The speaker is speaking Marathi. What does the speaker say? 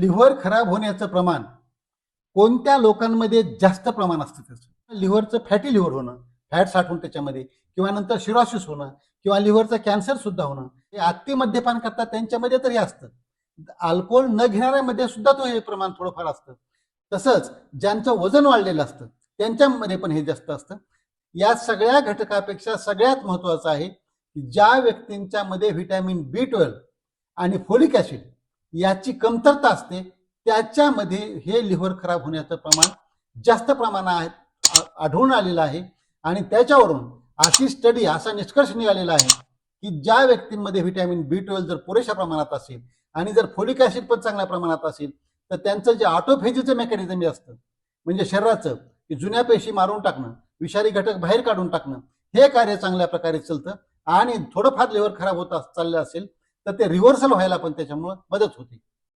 लिव्हर खराब होण्याचं प्रमाण कोणत्या लोकांमध्ये जास्त प्रमाण असतं त्याचं? लिव्हरचं फॅटी लिव्हर होणं फॅट साठवून त्याच्यामध्ये किंवा नंतर शिरॉसिस होणं किंवा लिव्हरचं कॅन्सर सुद्धा होणं हे अति मद्यपान करतात त्यांच्यामध्ये तरी असतं. अल्कोहोल न घेणाऱ्यामध्ये सुद्धा तो हे प्रमाण थोडंफार असतं. तसंच ज्यांचं वजन वाढलेलं असतं त्यांच्यामध्ये पण हे जास्त असतं. या सगळ्या घटकापेक्षा सगळ्यात महत्वाचं आहे की ज्या व्यक्तींच्या मध्ये व्हिटॅमिन बी ट्वेल्व आणि फोलिक ऍसिड याची कमतरता असते. त्याच्यामध्ये हे लिव्हर खराब होण्याचं प्रमाण जास्त प्रमाणात आढळून आलेलं आहे. आणि त्याच्यावरून अशी स्टडी असा निष्कर्ष निघालेला आहे की ज्या व्यक्तींमध्ये व्हिटॅमिन बी ट्वेल्व जर पुरेशा प्रमाणात असेल आणि जर फोलिक ऍसिड पण चांगल्या प्रमाणात असेल तर त्यांचं जे ऑटोफेजीचं मेकॅनिझम जे असतं म्हणजे शरीराचं की जुन्या पेशी मारून टाकणं विषारी घटक बाहेर काढून टाकणं हे कार्य चांगल्या प्रकारे चालतं. आणि थोडंफार लिव्हर खराब होत चाललं असेल तर ते रिव्हर्सल व्हायला पण त्याच्यामुळं मदत होते.